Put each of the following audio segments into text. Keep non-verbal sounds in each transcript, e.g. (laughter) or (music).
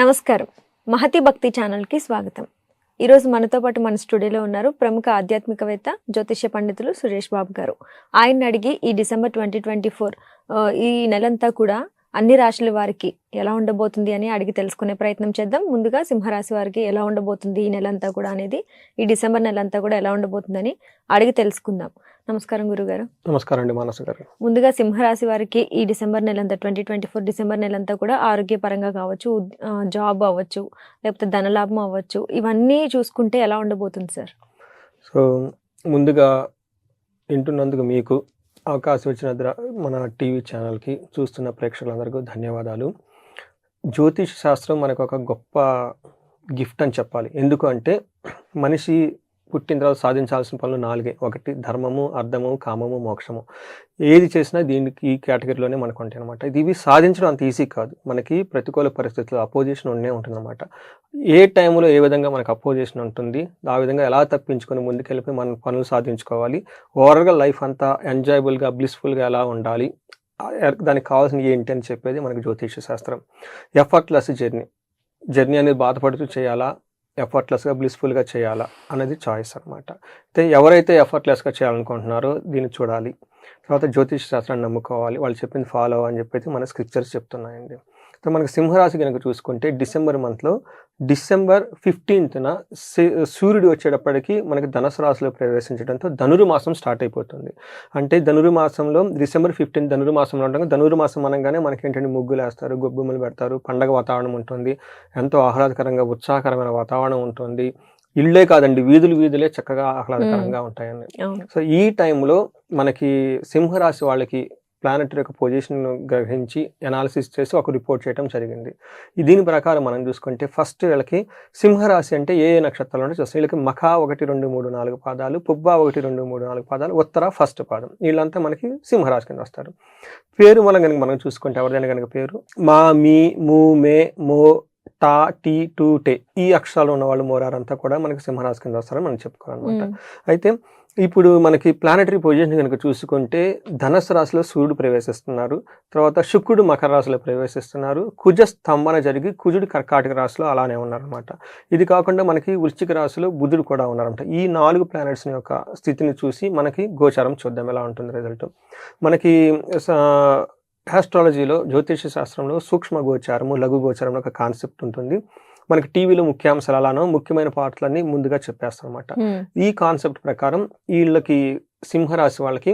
నమస్కారం. మహతి భక్తి ఛానల్కి స్వాగతం. ఈరోజు మనతో పాటు మన స్టూడియోలో ఉన్నారు ప్రముఖ ఆధ్యాత్మికవేత్త జ్యోతిష్య పండితులు సురేష్ బాబు గారు. ఆయన అడిగి ఈ డిసెంబర్ ట్వంటీ ట్వంటీ ఫోర్ ఈ నెలంతా కూడా అన్ని రాశుల వారికి ఎలా ఉండబోతుంది అని అడిగి తెలుసుకునే ప్రయత్నం చేద్దాం. ముందుగా సింహరాశి వారికి ఎలా ఉండబోతుంది ఈ నెలంతా కూడా అనేది ఈ డిసెంబర్ నెలంతా కూడా ఎలా ఉండబోతుందని అడిగి తెలుసుకుందాం. నమస్కారం గురుగారు. నమస్కారం అండి మానస గారు. ముందుగా సింహరాశి వారికి ఈ డిసెంబర్ నెలంతా ట్వంటీ ట్వంటీ ఫోర్ డిసెంబర్ నెలంతా కూడా ఆరోగ్యపరంగా కావచ్చు జాబ్ అవ్వచ్చు లేకపోతే ధనలాభం అవ్వచ్చు. ఇవన్నీ చూసుకుంటే ఎలా ఉండబోతుంది సార్? సో ముందుగా వింటున్నందుకు మీకు అవకాశం ఇచ్చిన ద్ర- మన టీవీ ఛానల్కి చూస్తున్న ప్రేక్షకులందరికీ ధన్యవాదాలు. జ్యోతిష్ శాస్త్రం మనకు ఒక గొప్ప గిఫ్ట్ అని చెప్పాలి. ఎందుకు అంటే మనిషి పుట్టిన తర్వాత సాధించాల్సిన పనులు నాలుగే. ఒకటి ధర్మము అర్థము కామము మోక్షము. ఏది చేసినా దీనికి ఈ కేటగిరీలోనే మనకు ఉంటాయి అనమాట ఇది ఇవి సాధించడం అంత ఈజీ కాదు. మనకి ప్రతికూల పరిస్థితుల్లో అపోజిషన్ ఉండే ఉంటుందన్నమాట. ఏ టైంలో ఏ విధంగా మనకు అపోజిషన్ ఉంటుంది ఆ విధంగా ఎలా తప్పించుకొని ముందుకెళ్ళిపోయి మన పనులు సాధించుకోవాలి ఓవరాల్గా లైఫ్ అంతా ఎంజాయబుల్గా బ్లిస్ఫుల్గా ఎలా ఉండాలి దానికి కావాల్సిన ఏంటి అని చెప్పేది మనకి జ్యోతిష శాస్త్రం. Effortless journey. జర్నీ అనేది బాధపడుతూ చేయాలా? ఎఫర్ట్లెస్గా బ్లిస్ఫుల్గా చేయాలా అనేది చాయిస్ అనమాట అయితే ఎవరైతే ఎఫర్ట్లెస్గా చేయాలనుకుంటున్నారో దీన్ని చూడాలి. తర్వాత జ్యోతిష్ శాస్త్రాన్ని నమ్ముకోవాలి. వాళ్ళు చెప్పింది ఫాలో అని చెప్పేసి మన స్క్రిప్చర్స్ చెప్తున్నాయండి. సో మనకి సింహరాశి కనుక చూసుకుంటే డిసెంబర్ మంత్లో డిసెంబర్ ఫిఫ్టీన్త్న సూర్యుడు వచ్చేటప్పటికి మనకి ధనుసు రాశిలో ప్రవేశించడంతో ధనురు మాసం స్టార్ట్ అయిపోతుంది. అంటే ధనురు మాసంలో డిసెంబర్ ఫిఫ్టీన్ ధనురు మాసంలో ఉండగా ధనురు మాసం అనగానే మనకి ఏంటంటే ముగ్గులు వేస్తారు గొబ్బెమ్మలు పెడతారు పండగ వాతావరణం ఉంటుంది ఎంతో ఆహ్లాదకరంగా ఉత్సాహకరమైన వాతావరణం ఉంటుంది. ఇళ్ళే కాదండి వీధులు వీధులే చక్కగా ఆహ్లాదకరంగా ఉంటాయండి. సో ఈ టైంలో మనకి సింహరాశి వాళ్ళకి ప్లానెట్ యొక్క పొజిషన్ గ్రహించి అనాలిసిస్ చేసి ఒక రిపోర్ట్ చేయడం జరిగింది. దీని ప్రకారం మనం చూసుకుంటే ఫస్ట్ వీళ్ళకి సింహరాశి అంటే ఏ ఏ నక్షత్రాలు అంటే చూస్తాం. వీళ్ళకి మఖ ఒకటి రెండు మూడు నాలుగు పాదాలు పుబ్బ ఒకటి రెండు మూడు నాలుగు పాదాలు ఉత్తర ఫస్ట్ పాదం. వీళ్ళంతా మనకి సింహరాశి కింద వస్తారు. పేరు మనం కనుక మనం చూసుకుంటే ఎవరిదైనా కనుక పేరు? మా మీ మూ మే మో టా టీ టూ టే. ఈ అక్షరాలు ఉన్న వాళ్ళు మోరారంతా కూడా మనకి సింహరాశి కింద వస్తారని మనం చెప్పుకోవాలన్నమాట. అయితే ఇప్పుడు మనకి ప్లానటరీ పొజిషన్ కనుక చూసుకుంటే ధనస్సు రాశిలో సూర్యుడు ప్రవేశిస్తున్నారు. తర్వాత శుక్రుడు మకర రాశిలో ప్రవేశిస్తున్నారు. కుజ స్తంభన జరిగి కుజుడు కర్కాటక రాశిలో అలానే ఉన్నారనమాట ఇది కాకుండా మనకి వృశ్చిక రాశిలో బుధుడు కూడా ఉన్నారన్నమాట. ఈ నాలుగు ప్లానెట్స్ యొక్క స్థితిని చూసి మనకి గోచారం చూద్దాం ఎలా ఉంటుంది రిజల్ట్ మనకి ఆస్ట్రాలజీలో జ్యోతిష శాస్త్రంలో సూక్ష్మ గోచారము లఘు గోచారం ఒక కాన్సెప్ట్ ఉంటుంది. మనకి టీవీలో ముఖ్యాంశాలు అలానో ముఖ్యమైన పాటలన్నీ ముందుగా చెప్పేస్తాం అనమాట ఉమ్, ఈ కాన్సెప్ట్ ప్రకారం వీళ్ళకి సింహరాశి వాళ్ళకి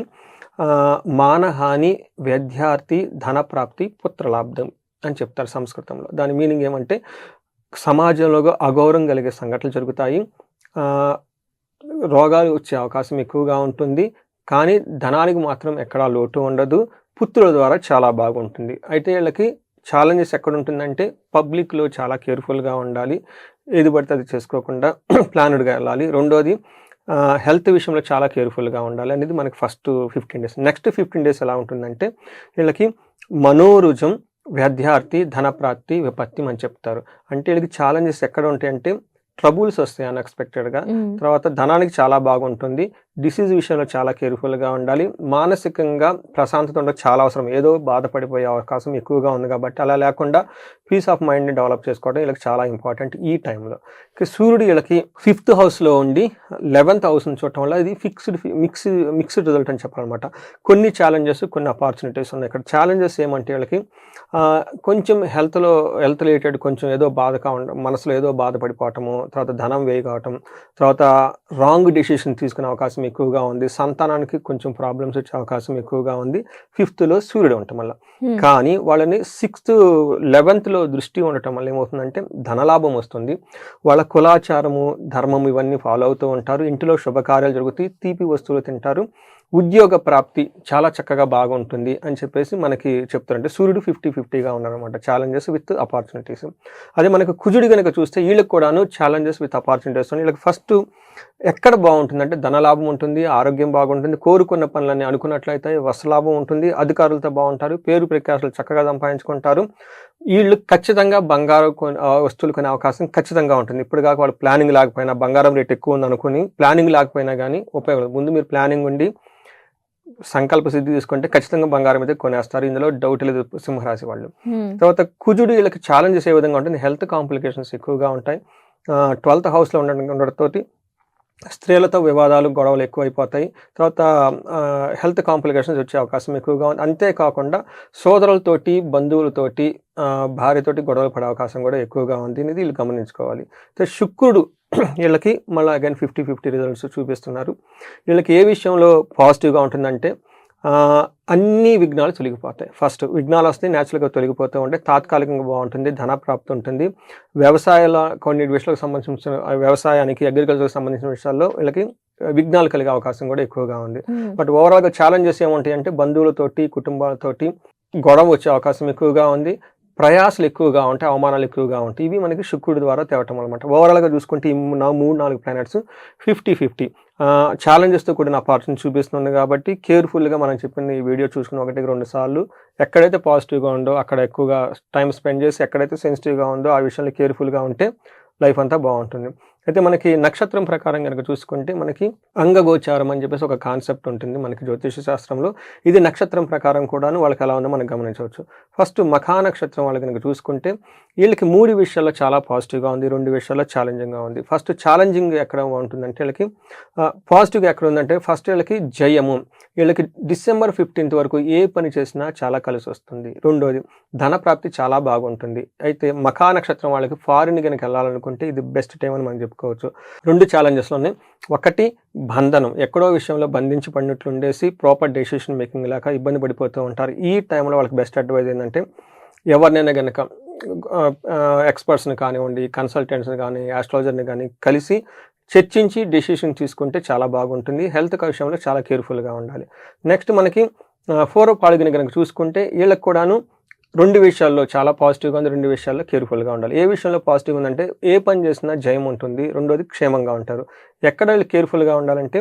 మానహాని వ్యధ్యార్థి ధనప్రాప్తి పుత్రలాబ్ధం అని చెప్తారు సంస్కృతంలో. దాని మీనింగ్ ఏమంటే సమాజంలో అగౌరవం కలిగే సంఘటనలు జరుగుతాయి. రోగాలు వచ్చే అవకాశం ఎక్కువగా ఉంటుంది. కానీ ధనానికి మాత్రం ఎక్కడా లోటు ఉండదు. పుత్రుల ద్వారా చాలా బాగుంటుంది. అయితే వీళ్ళకి ఛాలెంజెస్ ఎక్కడ ఉంటుందంటే పబ్లిక్లో చాలా కేర్ఫుల్గా ఉండాలి. ఏది పడితే అది చేసుకోకుండా (clears throat) ప్లానెడ్గా వెళ్ళాలి. రెండోది హెల్త్ విషయంలో చాలా కేర్ఫుల్గా ఉండాలి అనేది మనకి first fifteen days next fifteen days ఎలా ఉంటుందంటే వీళ్ళకి మనోరుజం వ్యధ్యార్థి ధనప్రాప్తి విపత్తి అని చెప్తారు. అంటే వీళ్ళకి ఛాలెంజెస్ ఎక్కడ ఉంటాయంటే ట్రబుల్స్ వస్తాయి అన్ఎక్స్పెక్టెడ్గా తర్వాత ధనానికి చాలా బాగుంటుంది. డిసీజ్ విషయంలో చాలా కేర్ఫుల్గా ఉండాలి. మానసికంగా ప్రశాంతత ఉండడం చాలా అవసరం. ఏదో బాధపడిపోయే అవకాశం ఎక్కువగా ఉంది కాబట్టి అలా లేకుండా పీస్ ఆఫ్ మైండ్ని డెవలప్ చేసుకోవడం వీళ్ళకి చాలా ఇంపార్టెంట్ ఈ టైంలో. సూర్యుడు వీళ్ళకి ఫిఫ్త్ హౌస్లో ఉండి లెవెన్త్ హౌస్ని చూడటం వల్ల ఇది ఫిక్స్డ్ మిక్స్ మిక్స్డ్ రిజల్ట్ అని చెప్పాలన్నమాట. కొన్ని ఛాలెంజెస్ కొన్ని ఆపర్చునిటీస్ ఉన్నాయి. ఇక్కడ ఛాలెంజెస్ ఏమంటే వీళ్ళకి కొంచెం హెల్త్లో హెల్త్ రిలేటెడ్ కొంచెం ఏదో బాధగా ఉండడం మనసులో ఏదో బాధపడిపోవటము తర్వాత ధనం వేయ కావటం తర్వాత రాంగ్ డెసిషన్ తీసుకునే అవకాశం ఎక్కువగా ఉంది. సంతానానికి కొంచెం ప్రాబ్లమ్స్ వచ్చే అవకాశం ఎక్కువగా ఉంది. ఫిఫ్త్లో సూర్యుడు ఉండటం వల్ల. కానీ వాళ్ళని సిక్స్త్ లెవెన్త్లో దృష్టి ఉండటం వల్ల ఏమవుతుందంటే ధనలాభం వస్తుంది. వాళ్ళ కులాచారము ధర్మం ఇవన్నీ ఫాలో అవుతూ ఉంటారు. ఇంటిలో శుభకార్యాలు జరుగుతాయి. తీపి వస్తువులు తింటారు. ఉద్యోగ ప్రాప్తి చాలా చక్కగా బాగుంటుంది అని చెప్పేసి మనకి చెప్తారంటే సూర్యుడు ఫిఫ్టీ ఫిఫ్టీగా ఉన్నారనమాట ఛాలెంజెస్ విత్ అపార్చునిటీస్ అదే మనకు కుజుడు కనుక చూస్తే వీళ్ళకి కూడాను ఛాలెంజెస్ విత్ అపార్చునిటీస్ వీళ్ళకి ఫస్ట్ ఎక్కడ బాగుంటుందంటే ధనలాభం ఉంటుంది ఆరోగ్యం బాగుంటుంది కోరుకున్న పనులన్నీ అనుకున్నట్లయితే వస్త్రలాభం ఉంటుంది అధికారులతో బాగుంటారు పేరు ప్రఖ్యాతులు చక్కగా సంపాదించుకుంటారు. వీళ్ళు ఖచ్చితంగా బంగారం కొనే వస్తువులు కొనే అవకాశం ఖచ్చితంగా ఉంటుంది. ఇప్పుడు కాక వాళ్ళు ప్లానింగ్ లేకపోయినా బంగారం రేట్ ఎక్కువ ఉంది అనుకుని ప్లానింగ్ లేకపోయినా కానీ ఉపయోగం ముందు మీరు ప్లానింగ్ ఉండి సంకల్ప సిద్ధి తీసుకుంటే ఖచ్చితంగా బంగారం అయితే కొనేస్తారు. ఇందులో డౌట్ లేదు సింహరాశి వాళ్ళు. హ్మ్. తర్వాత కుజుడు వీళ్ళకి ఛాలెంజెస్ ఏ విధంగా ఉంటుంది. హెల్త్ కాంప్లికేషన్స్ ఎక్కువగా ఉంటాయి. ట్వెల్త్ హౌస్లో ఉండడం ఉండడంతో స్త్రీలతో వివాదాలు గొడవలు ఎక్కువైపోతాయి. తర్వాత హెల్త్ కాంప్లికేషన్స్ వచ్చే అవకాశం ఎక్కువగా ఉంది. అంతేకాకుండా సోదరులతోటి బంధువులతోటి భార్యతోటి గొడవలు పడే అవకాశం కూడా ఎక్కువగా ఉంది. అనేది వీళ్ళు గమనించుకోవాలి. అయితే శుక్రుడు వీళ్ళకి మళ్ళీ అగైన్ ఫిఫ్టీ ఫిఫ్టీ రిజల్ట్స్ చూపిస్తున్నారు. వీళ్ళకి ఏ విషయంలో పాజిటివ్గా ఉంటుందంటే అన్ని విఘ్నాలు తొలగిపోతాయి. ఫస్ట్ విఘ్నాలు వస్తే న్యాచురల్గా తొలగిపోతూ ఉంటే తాత్కాలికంగా బాగుంటుంది ధనప్రాప్తి ఉంటుంది. వ్యవసాయాల కొన్ని విషయాలకు సంబంధించిన వ్యవసాయానికి అగ్రికల్చర్కి సంబంధించిన విషయాల్లో వీళ్ళకి విఘ్నాలు కలిగే అవకాశం కూడా ఎక్కువగా ఉంది. బట్ ఓవరాల్గా ఛాలెంజెస్ ఏముంటాయి అంటే బంధువులతోటి కుటుంబాలతోటి గొడవ వచ్చే అవకాశం ఎక్కువగా ఉంది. ప్రయాసలు ఎక్కువగా ఉంటాయి అవమానాలు ఎక్కువగా ఉంటాయి. ఇవి మనకి శుక్రుడి ద్వారా తేవటం అనమాట ఓవరాల్గా చూసుకుంటే ఈ మూ- నా మూడు నాలుగు ప్లానెట్స్ ఫిఫ్టీ ఫిఫ్టీ ఛాలెంజెస్తో కూడిన అపార్చునిటీ చూపిస్తుంది కాబట్టి కేర్ఫుల్గా మనం చెప్పిన ఈ వీడియో చూసుకుని ఒకటికి రెండు సార్లు ఎక్కడైతే పాజిటివ్గా ఉందో అక్కడ ఎక్కువగా టైం స్పెండ్ చేసి ఎక్కడైతే సెన్సిటివ్గా ఉందో ఆ విషయంలో కేర్ఫుల్గా ఉంటే లైఫ్ అంతా బాగుంటుంది. అయితే మనకి నక్షత్రం ప్రకారం కనుక చూసుకుంటే మనకి అంగగోచారం అని చెప్పేసి ఒక కాన్సెప్ట్ ఉంటుంది మనకి జ్యోతిష శాస్త్రంలో. ఇది నక్షత్రం ప్రకారం కూడాను వాళ్ళకి ఎలా ఉందో మనం గమనించవచ్చు. ఫస్ట్ మఖా నక్షత్రం వాళ్ళు కనుక చూసుకుంటే వీళ్ళకి మూడు విషయాల్లో చాలా పాజిటివ్గా ఉంది రెండు విషయాల్లో ఛాలెంజింగ్గా ఉంది. ఫస్ట్ ఛాలెంజింగ్ ఎక్కడ ఉంటుందంటే వీళ్ళకి పాజిటివ్గా ఎక్కడ ఉందంటే ఫస్ట్ వీళ్ళకి జయము. వీళ్ళకి డిసెంబర్ ఫిఫ్టీన్త్ వరకు ఏ పని చేసినా చాలా కలిసి వస్తుంది. రెండోది ధన ప్రాప్తి చాలా బాగుంటుంది. అయితే మఖా నక్షత్రం వాళ్ళకి ఫారిన్ కనుక వెళ్ళాలనుకుంటే ఇది బెస్ట్ టైం అని మనం చెప్పుకోవచ్చు. రెండు ఛాలెంజెస్లో ఉన్నాయి. ఒకటి బంధనం. ఎక్కడో విషయంలో బంధించి పడినట్లు ఉండేసి ప్రాపర్ డెసిషన్ మేకింగ్ లేక ఇబ్బంది పడిపోతూ ఉంటారు. ఈ టైంలో వాళ్ళకి బెస్ట్ అడ్వైజ్ ఏంటంటే ఎవరినైనా కనుక ఎక్స్పర్ట్స్ని కానివ్వండి కన్సల్టెంట్స్ని కానీ ఆస్ట్రాలజర్ని కానీ కలిసి చర్చించి డెసిషన్ తీసుకుంటే చాలా బాగుంటుంది. హెల్త్ విషయంలో చాలా కేర్ఫుల్గా ఉండాలి. నెక్స్ట్ మనకి ఫోర్ పాడుగుని కనుక చూసుకుంటే వీళ్ళకి కూడాను రెండు విషయాల్లో చాలా పాజిటివ్గా ఉంది రెండు విషయాల్లో కేర్ఫుల్గా ఉండాలి. ఏ విషయంలో పాజిటివ్ ఉందంటే ఏ పని చేసినా జయం ఉంటుంది రెండోది క్షేమంగా ఉంటారు. ఎక్కడ వీళ్ళు కేర్ఫుల్గా ఉండాలంటే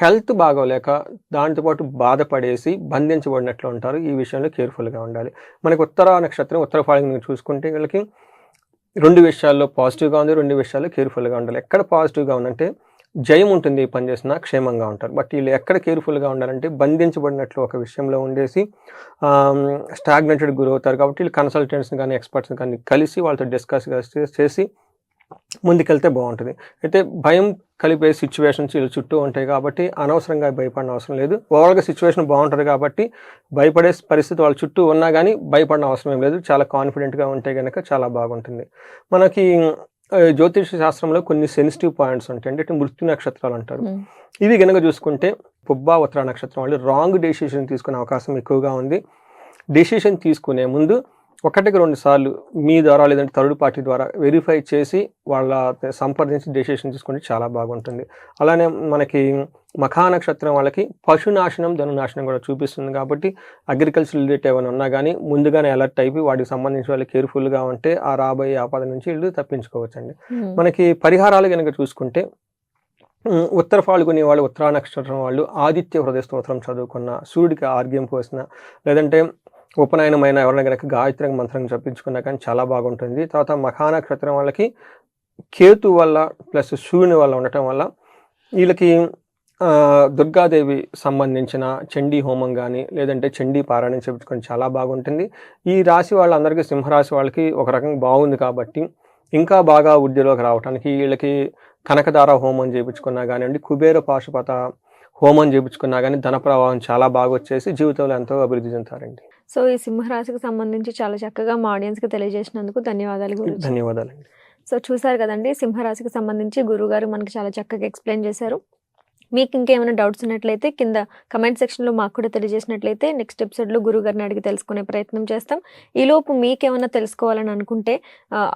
హెల్త్ బాగోలేక దాంతోపాటు బాధపడేసి బంధించబడినట్లు ఉంటారు. ఈ విషయంలో కేర్ఫుల్గా ఉండాలి. మనకి ఉత్తర నక్షత్రం ఉత్తర పాడుగిన చూసుకుంటే వీళ్ళకి రెండు విషయాల్లో పాజిటివ్గా ఉంది రెండు విషయాల్లో కేర్ఫుల్గా ఉండాలి. ఎక్కడ పాజిటివ్గా ఉందంటే జయం ఉంటుంది ఈ పని చేసినా క్షేమంగా ఉంటారు. బట్ వీళ్ళు ఎక్కడ కేర్ఫుల్గా ఉండాలంటే బంధించబడినట్లు ఒక విషయంలో ఉండేసి స్టాగ్నెటెడ్ గురవుతారు కాబట్టి వీళ్ళు కన్సల్టెంట్స్ని కానీ ఎక్స్పర్ట్స్ని కానీ కలిసి వాళ్ళతో డిస్కస్ చేసి ముందుకెళ్తే బాగుంటుంది. అయితే భయం కలిపే సిచ్యువేషన్స్ వీళ్ళు చుట్టూ ఉంటాయి కాబట్టి అనవసరంగా భయపడిన అవసరం లేదు. ఓవరాల్గా సిచ్యువేషన్ బాగుంటుంది కాబట్టి భయపడే పరిస్థితి వాళ్ళ చుట్టూ ఉన్నా కానీ భయపడిన అవసరం ఏం లేదు. చాలా కాన్ఫిడెంట్గా ఉంటే కనుక చాలా బాగుంటుంది. మనకి జ్యోతిష శాస్త్రంలో కొన్ని సెన్సిటివ్ పాయింట్స్ ఉంటాయి. అంటే మృత్యు నక్షత్రాలు అంటారు. ఇవి కనుక చూసుకుంటే పుబ్బా ఉత్తర నక్షత్రం వాళ్ళు రాంగ్ డెసిషన్ తీసుకునే అవకాశం ఎక్కువగా ఉంది. డెసిషన్ తీసుకునే ముందు ఒకటికి రెండు సార్లు మీ ద్వారా లేదంటే థర్డ్ పార్టీ ద్వారా వెరిఫై చేసి వాళ్ళ సంప్రదించి డెసిషన్ తీసుకుంటే చాలా బాగుంటుంది అలానే మనకి మఖా నక్షత్రం వాళ్ళకి పశునాశనం ధనునాశనం కూడా చూపిస్తుంది కాబట్టి అగ్రికల్చర్ రిలేటెడ్ ఏమైనా ఉన్నా కానీ ముందుగానే అలర్ట్ అయిపోయి వాటికి సంబంధించి వాళ్ళు కేర్ఫుల్గా ఉంటే ఆ రాబోయే ఆపద నుంచి వీళ్ళు తప్పించుకోవచ్చండి. మనకి పరిహారాలు కనుక చూసుకుంటే ఉత్తర ఫాల్గుని వాళ్ళు ఉత్తరా నక్షత్రం వాళ్ళు ఆదిత్య హృదయ స్తోత్రం చదువుకున్న సూర్యుడికి ఆర్గ్యం పోసిన లేదంటే ఉపనయనమైన ఎవరైనా కనుక గాయత్రి మంత్రం చెప్పించుకున్నా కానీ చాలా బాగుంటుంది. తర్వాత మఖానక్షత్రం వాళ్ళకి కేతు వల్ల ప్లస్ సూర్యుని వల్ల ఉండటం వల్ల వీళ్ళకి దుర్గాదేవి సంబంధించిన చండీ హోమం కానీ లేదంటే చండీ పారాయణం చెప్పుకొని చాలా బాగుంటుంది. ఈ రాశి వాళ్ళందరికీ సింహరాశి వాళ్ళకి ఒక రకంగా బాగుంది కాబట్టి ఇంకా బాగా వృద్ధిలోకి రావడానికి వీళ్ళకి కనకదార హోమం చేయించుకున్నా కానివ్వండి కుబేర పాశుపత హోమం చేయించుకున్నా కానీ ధన ప్రవాహం చాలా బాగా వచ్చేసి జీవితంలో ఎంతో అభివృద్ధి చెందుతారండి. సో ఈ సింహరాశికి సంబంధించి చాలా చక్కగా మా ఆడియన్స్కి తెలియజేసినందుకు ధన్యవాదాలు గురించి ధన్యవాదాలండి. సో చూసారు కదండి సింహరాశికి సంబంధించి గురుగారు మనకి చాలా చక్కగా ఎక్స్ప్లెయిన్ చేశారు. మీకు ఇంకేమైనా డౌట్స్ ఉన్నట్లయితే కింద కమెంట్ సెక్షన్లో మాకు కూడా తెలియజేసినట్లయితే నెక్స్ట్ ఎపిసోడ్లో గురుగారిని అడిగి తెలుసుకునే ప్రయత్నం చేస్తాం. ఈలోపు మీకేమైనా తెలుసుకోవాలని అనుకుంటే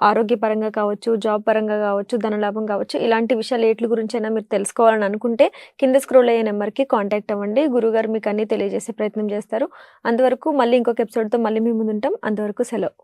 ఆరోగ్యపరంగా కావచ్చు జాబ్ పరంగా కావచ్చు ధనలాభం కావచ్చు ఇలాంటి విషయాలు ఏట్ల గురించి అయినా మీరు తెలుసుకోవాలని అనుకుంటే కింద స్క్రోల్ అయ్యే నెంబర్కి కాంటాక్ట్ అవ్వండి. గురుగారు మీకు అన్నీ తెలియజేసే ప్రయత్నం చేస్తారు. అంతవరకు మళ్ళీ ఇంకొక ఎపిసోడ్తో మళ్ళీ మీ ముందుంటాం. అంతవరకు సెలవు.